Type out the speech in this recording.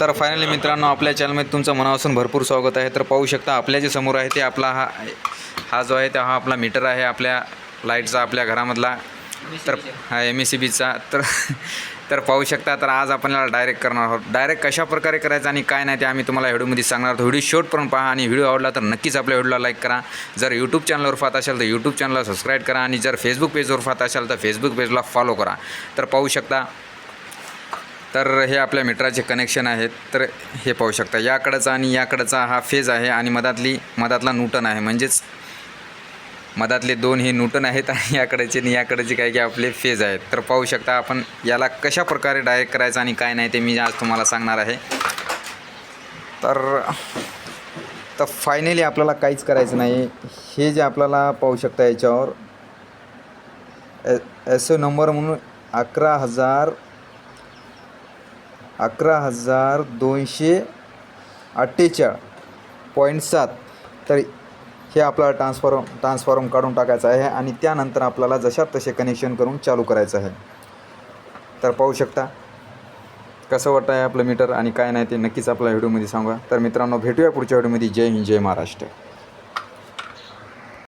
तर फायनली मित्रांनो आपल्या चॅनलमध्ये तुमचं मनापासून भरपूर स्वागत आहे. तर पाहू शकता आपल्या जे समोर आहे ते आपला हा हा जो आहे ते हा आपला मीटर आहे आपल्या लाईटचा आपल्या घरामधला. तर हा एम एस सी बीचा तर तर पाहू शकता तर आज आपल्याला डायरेक्ट करणार आहोत. डायरेक्ट कशा प्रकारे करायचं आणि काय नाही ते आम्ही तुम्हाला व्हिडिओमध्ये सांगणार आहोत. व्हिडिओ शेवटपर्यंत पहा आणि व्हिडिओ आवडला तर नक्कीच आपल्या व्हिडिओला लाईक करा. जर यूट्यूब चॅनलवर पाहत असाल तर यूट्यूब चॅनलला सबस्क्राईब करा आणि जर फेसबुक पेजवर पाहत असाल तर फेसबुक पेजला फॉलो करा. तर पाहू शकता तर हे आपल्या मीटराचे कनेक्शन आहेत. तर हे पाहू शकता याकडचा आणि याकडचा हा फेज आहे आणि मधातली मधातला न्यूटन आहे. म्हणजेच मधातले दोन हे न्यूटन आहेत आणि याकडेचे आणि याकडेचे काही काही आपले फेज आहेत. तर पाहू शकता आपण याला कशा प्रकारे डायरेक्ट करायचं आणि काय नाही ते मी आज तुम्हाला सांगणार आहे. तर तर फायनली आपल्याला काहीच करायचं नाही. हे जे आपल्याला पाहू शकता याच्यावर एस ओ नंबर म्हणून अकरा हजार अकरा हजार दोनशे अठ्ठेचाळ पॉईंट सात. तर हे आपल्याला ट्रान्सफॉर्म ट्रान्सफॉर्म काढून टाकायचं आहे आणि त्यानंतर आपल्याला जशात तसे कनेक्शन करून चालू करायचं आहे. तर पाहू शकता कसं वाटतं आहे आपलं मीटर आणि काय नाही ते नक्कीच आपल्या व्हिडिओमध्ये सांगा. तर मित्रांनो भेटूया पुढच्या व्हिडिओमध्ये जय हिंद जय महाराष्ट्र.